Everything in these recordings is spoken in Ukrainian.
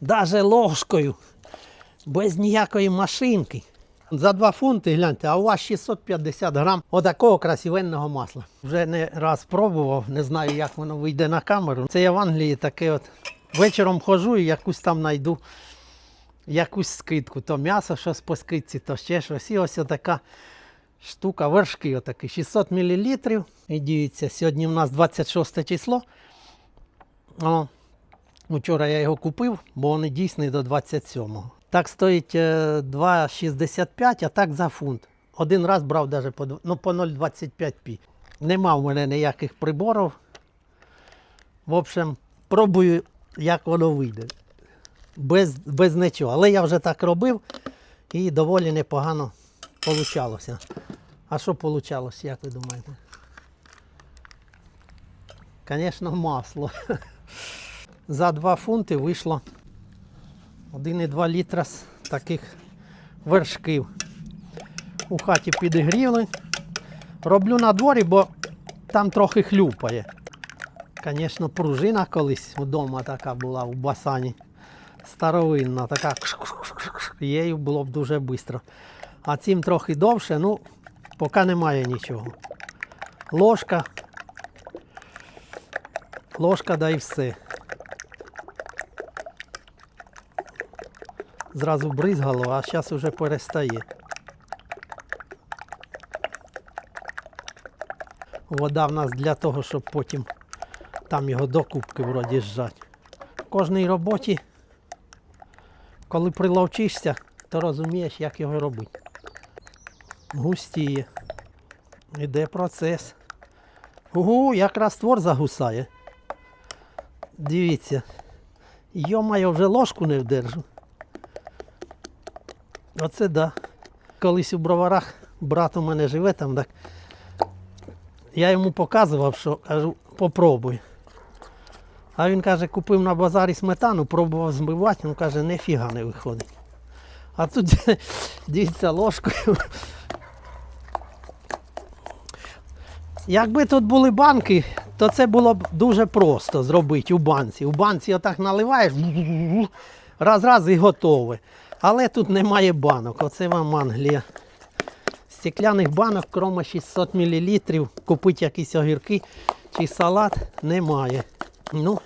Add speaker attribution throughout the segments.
Speaker 1: Даже ложкою. Без ніякої машинки. За 2 фунти, гляньте, а у вас 650 грам отакого красивенного масла. Вже не раз пробував, не знаю, як воно вийде на камеру. Це я в Англії таке от. Вечором хожу і якусь там знайду якусь скидку. То м'ясо щось по скидці, то ще щось. І ось така штука, вершки отакі, 600 мл. І дивіться, сьогодні у нас 26 число. О, Вчора я його купив, бо вони дійсні до 27-го. Так стоїть е, 2,65, а так за фунт. Один раз брав даже по, ну, по 0,25 пі. Нема в мене ніяких приборів. В общем, пробую, як воно вийде. Без, без нічого. Але я вже так робив і доволі непогано получалося. А що вийшло, як ви думаєте? Звісно, масло. За 2 фунти вийшло 1,2 літра з таких вершків. У хаті підігріли. Роблю на дворі, бо там трохи хлюпає. Звісно, пружина колись вдома така була у басані. Старовинна, така її було б дуже швидко. А цим трохи довше, ну, поки немає нічого. Ложка. Ложка да і все. Зразу бризгало, а зараз вже перестає. Вода в нас для того, щоб потім там його до кубки вроді зжать. В кожній роботі, коли приловчишся, то розумієш, як його робити. Густіє. Іде процес. Угу, як раствор загусає. Дивіться. Йомаю, вже ложку не вдержу. Оце да. Колись у броварах брат у мене живе там, так я йому показував, що кажу, попробуй. А він каже, купив на базарі сметану, пробував збивати, він каже, нефіга не виходить. А тут дивіться ложкою. Якби тут були банки, то це було б дуже просто зробити у банці. У банці отак наливаєш, раз-раз і готове. Але тут немає банок. Оце вам Англія. Стекляних банок, крім 600 мл, купити якісь огірки чи салат немає. Ну,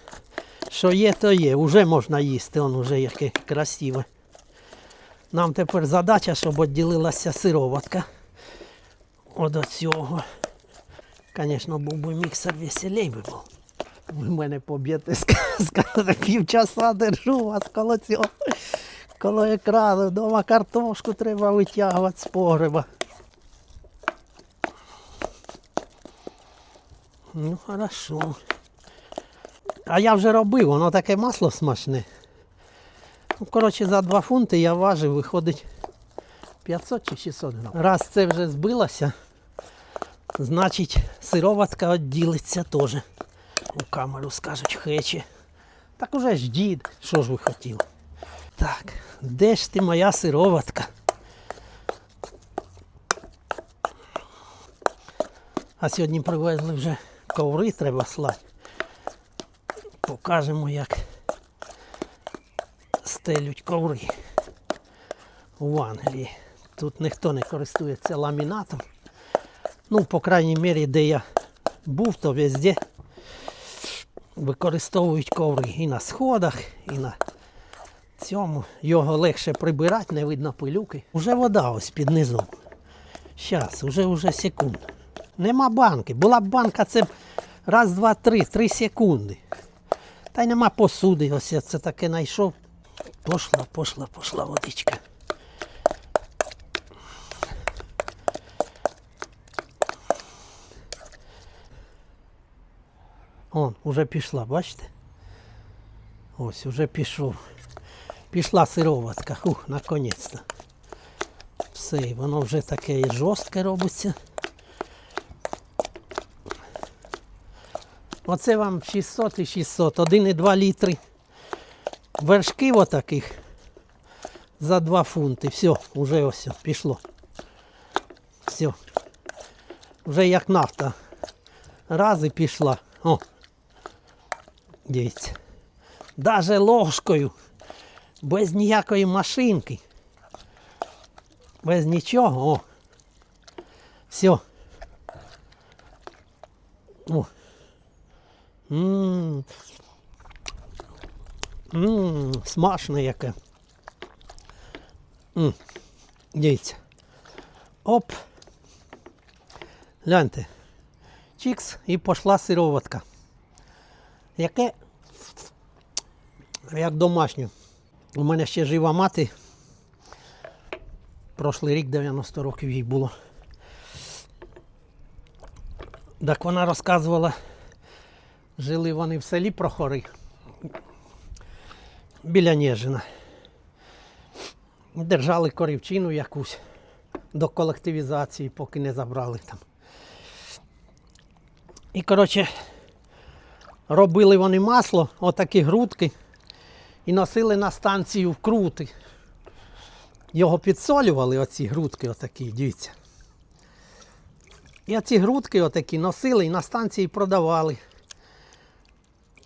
Speaker 1: що є, то є. Уже можна їсти, он уже яке красиве. Нам тепер задача, щоб відділилася сироватка. От до цього. Звісно, був би міксер веселей би був. Ви мене поб'єте, ска- скажете, півчаса держу вас коло цього. Коло екрану, вдома картошку треба витягувати з погреба. Ну, хорошо. А я вже робив, воно таке масло смачне. Ну, коротше, за 2 фунти я важив, виходить 500 чи 600 грам. Раз це вже збилося, значить сироватка відділиться теж. У камеру скажуть хечі. Так уже ж дід, що ж ви хотіли. Так, де ж ти моя сироватка? А сьогодні привезли вже коври, треба слати. Покажемо, як стелють коври в Англії. Тут ніхто не користується ламінатом. Ну, по крайній мірі, де я був, то везде використовують коври і на сходах, і на цьому. Його легше прибирати, не видно пилюки. Уже вода ось під низом. Щас, уже уже секунд. Нема банки. Була б банка, це раз, два, три, три секунди. Та й нема посуди. Ось я це таке знайшов. Пошла, пошла, пошла водичка. Он, уже пішла, бачите? Ось, уже пішов. Пішла сироватка. Ух, наконець-то. Все, воно вже таке і жорстке робиться. Оце вам 600 і 600, 1,2 літри. Вершків отаких за 2 фунти. Все, вже ось пішло. Все. Вже як нафта. Раз і пішла. О. Дивіться. Даже ложкою Без ніякої машинки. Без нічого. О. Все. О. Ммм. Ммм, смачне яке. М. Дивіться. Оп. Гляньте. Чікс і пішла сироватка. Яке як домашнє. У мене ще жива мати. Прошлий рік 90 років їй було. Так вона розказувала, жили вони в селі Прохори біля Нежина. Держали корівчину якусь до колективізації, поки не забрали там. І, коротше, робили вони масло, отакі грудки, і носили на станцію в крути. Його підсолювали, оці грудки отакі, дивіться. І оці грудки отакі носили і на станції продавали.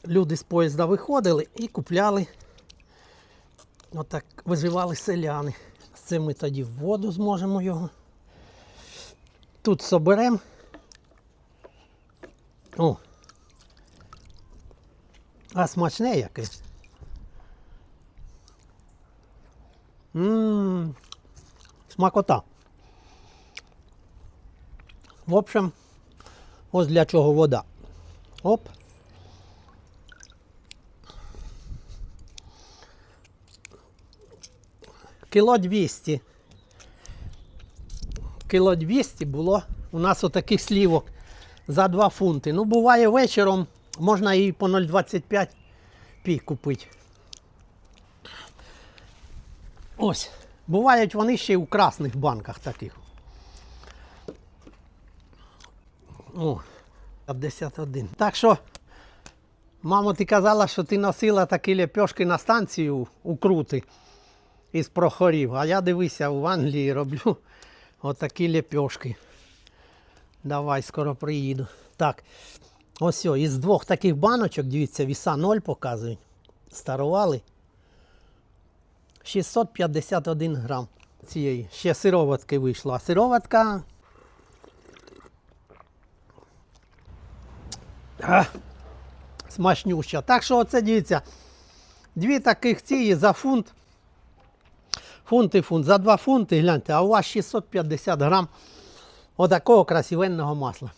Speaker 1: Люди з поїзда виходили і купляли. Отак виживали селяни. З цим ми тоді в воду зможемо його. Тут соберемо. О. А смачне якесь. Ммм. Смакота. В общем, ось для чого вода. Оп. Кіло 200. Кіло 200 було у нас отаких слівок за 2 фунти. Ну, буває вечором, можна і по 0,25 пі купити. Ось. Бувають вони ще й у красних банках таких. О, 51. Так що, мамо, ти казала, що ти носила такі лепешки на станцію у крути із прохорів. А я дивися, в Англії роблю отакі лепешки. Давай, скоро приїду. Так, ось із двох таких баночок, дивіться, віса 0 показують. Старували. 651 грам цієї. Ще сироватки вийшло. А сироватка. Смачнюща. Так що оце дивіться. Дві таких ці за фунт. Фунт і фунт. За 2 фунти, гляньте, а у вас 650 грам отакого красивенного масла.